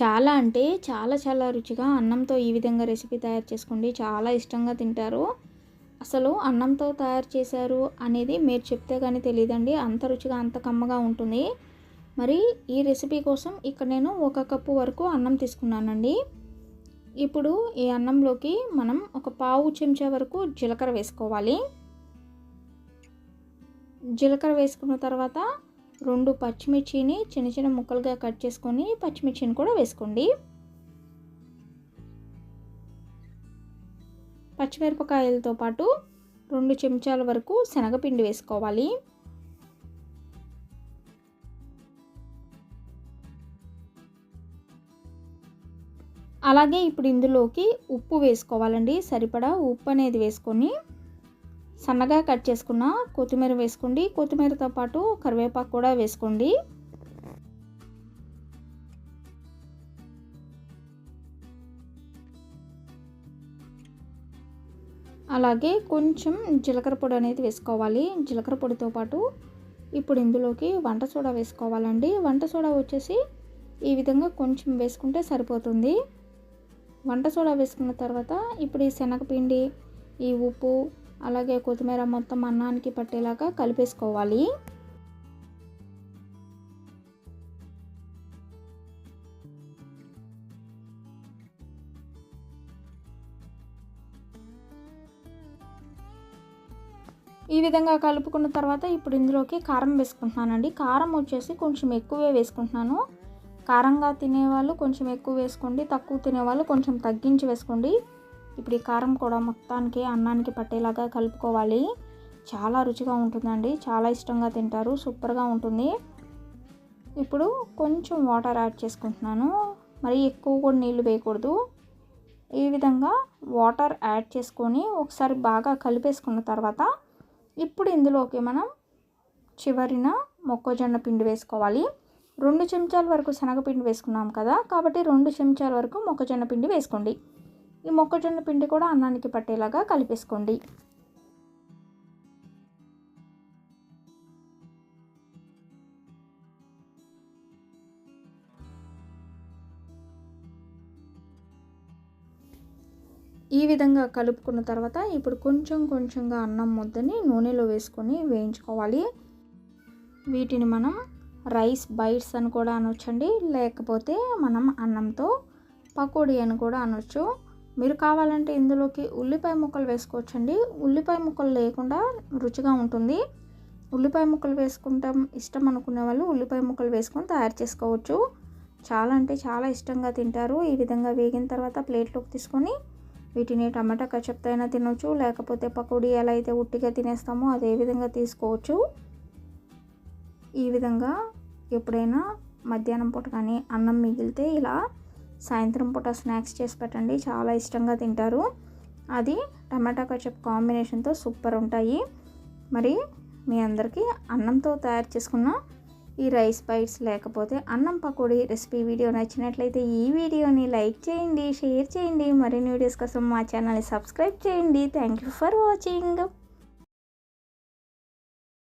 చాలా అంటే చాలా చాలా రుచిగా అన్నంతో ఈ విధంగా రెసిపీ తయారు చేసుకోండి. చాలా ఇష్టంగా తింటారు. అసలు అన్నంతో తయారు చేశారు అనేది మీరు చెప్తే కానీ తెలియదండి అంత రుచిగా అంత కమ్మగా ఉంటుంది. మరి ఈ రెసిపీ కోసం ఇక్కడ నేను ఒక కప్పు వరకు అన్నం తీసుకున్నానండి. ఇప్పుడు ఈ అన్నంలోకి మనం ఒక పావు చెంచా వరకు జీలకర్ర వేసుకోవాలి. జీలకర్ర వేసుకున్న తర్వాత రెండు పచ్చిమిర్చిని చిన్న చిన్న ముక్కలుగా కట్ చేసుకొని పచ్చిమిర్చిని కూడా వేసుకోండి. పచ్చిమిరపకాయలతో పాటు రెండు చెంచాల వరకు శనగపిండి వేసుకోవాలి. అలాగే ఇప్పుడు ఇందులోకి ఉప్పు వేసుకోవాలండి. సరిపడా ఉప్పు అనేది వేసుకొని సన్నగా కట్ చేసుకున్న కొత్తిమీర వేసుకోండి. కొత్తిమీరతో పాటు కరివేపాకు కూడా వేసుకోండి. అలాగే కొంచెం జీలకర్ర పొడి అనేది వేసుకోవాలి. జీలకర్ర పొడితో పాటు ఇప్పుడు ఇందులోకి వంట సోడా వేసుకోవాలండి. వంట సోడా వచ్చేసి ఈ విధంగా కొంచెం వేసుకుంటే సరిపోతుంది. వంట సోడా వేసుకున్న తర్వాత ఇప్పుడు ఈ శనగపిండి ఈ ఉప్పు అలాగే కొత్తిమీర మొత్తం అన్నానికి పట్టేలాగా కలిపేసుకోవాలి. ఈ విధంగా కలుపుకున్న తర్వాత ఇప్పుడు ఇందులోకి కారం వేసుకుంటున్నానండి. కారం వచ్చేసి కొంచెం ఎక్కువే వేసుకుంటున్నాను. కారంగా తినేవాళ్ళు కొంచెం ఎక్కువ వేసుకోండి. తక్కువ తినేవాళ్ళు కొంచెం తగ్గించి వేసుకోండి. ఇప్పుడు ఈ కారం కూడా మొత్తానికి అన్నానికి పట్టేలాగా కలుపుకోవాలి. చాలా రుచిగా ఉంటుందండి. చాలా ఇష్టంగా తింటారు. సూపర్గా ఉంటుంది. ఇప్పుడు కొంచెం వాటర్ యాడ్ చేసుకుంటున్నాను. మరి ఎక్కువ కూడా నీళ్ళు వేయకూడదు. ఈ విధంగా వాటర్ యాడ్ చేసుకొని ఒకసారి బాగా కలిపేసుకున్న తర్వాత ఇప్పుడు ఇందులోకి మనం చివరిన మొక్కజొన్న పిండి వేసుకోవాలి. రెండు చెంచాల వరకు శనగపిండి వేసుకున్నాం కదా కాబట్టి రెండు చెంచాల వరకు మొక్కజొన్న పిండి వేసుకోండి. ఈ మొక్కజొన్న పిండి కూడా అన్నానికి పట్టేలాగా కలిపేసుకోండి. ఈ విధంగా కలుపుకున్న తర్వాత ఇప్పుడు కొంచెం కొంచెంగా అన్నం ముద్దని నూనెలో వేసుకొని వేయించుకోవాలి. వీటిని మనం రైస్ బైట్స్ అని కూడా అనొచ్చండి. లేకపోతే మనం అన్నంతో పకోడీ అని కూడా అనొచ్చు. మీరు కావాలంటే ఇందులోకి ఉల్లిపాయ ముక్కలు వేసుకోవచ్చండి. ఉల్లిపాయ ముక్కలు లేకుండా రుచిగా ఉంటుంది. ఉల్లిపాయ ముక్కలు వేసుకుంటాం ఇష్టం అనుకునే వాళ్ళు ఉల్లిపాయ ముక్కలు వేసుకొని తయారు చేసుకోవచ్చు. చాలా అంటే చాలా ఇష్టంగా తింటారు. ఈ విధంగా వేగిన తర్వాత ప్లేట్లోకి తీసుకొని వీటిని టమాటా కచప్తో అయినా తినవచ్చు లేకపోతే పకోడీ ఎలా అయితే ఉట్టిగా తినేస్తామో అదే విధంగా తీసుకోవచ్చు. ఈ విధంగా ఎప్పుడైనా మధ్యాహ్నం పూట కానీ అన్నం మిగిలితే ఇలా సాయంత్రం పూట స్నాక్స్ చేసి పెట్టండి. చాలా ఇష్టంగా తింటారు. అది టమాటా కచప్ కాంబినేషన్తో సూపర్ ఉంటాయి. మరి మీ అందరికీ అన్నంతో తయారు చేసుకున్న ఈ రైస్ బైట్స్ లేకపోతే అన్నం పకోడీ రెసిపీ వీడియో నచ్చినట్లయితే ఈ వీడియోని లైక్ చేయండి షేర్ చేయండి. మరిన్ని వీడియోస్ కోసం మా ఛానల్ని సబ్స్క్రైబ్ చేయండి. Thank you for watching